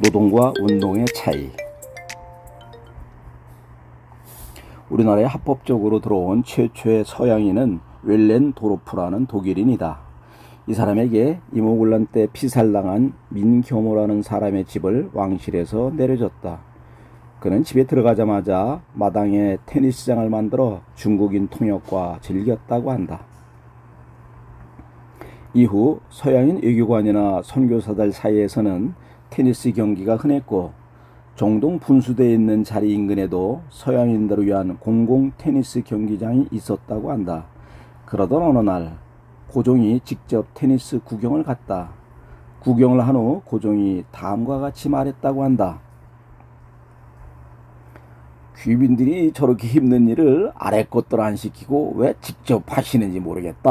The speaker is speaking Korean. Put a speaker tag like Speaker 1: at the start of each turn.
Speaker 1: 노동과 운동의 차이. 우리나라에 합법적으로 들어온 최초의 서양인은 웰렌 도로프라는 독일인이다. 이 사람에게 이모군란 때 피살당한 민교모라는 사람의 집을 왕실에서 내려줬다. 그는 집에 들어가자마자 마당에 테니스장을 만들어 중국인 통역과 즐겼다고 한다. 이후 서양인 외교관이나 선교사들 사이에서는 테니스 경기가 흔했고 종동 분수대에 있는 자리 인근에도 서양인들을 위한 공공 테니스 경기장이 있었다고 한다. 그러던 어느 날 고종이 직접 테니스 구경을 갔다. 구경을 한 후 고종이 다음과 같이 말했다고 한다. 귀빈들이 저렇게 힘든 일을 아래 것들 안 시키고 왜 직접 하시는지 모르겠다.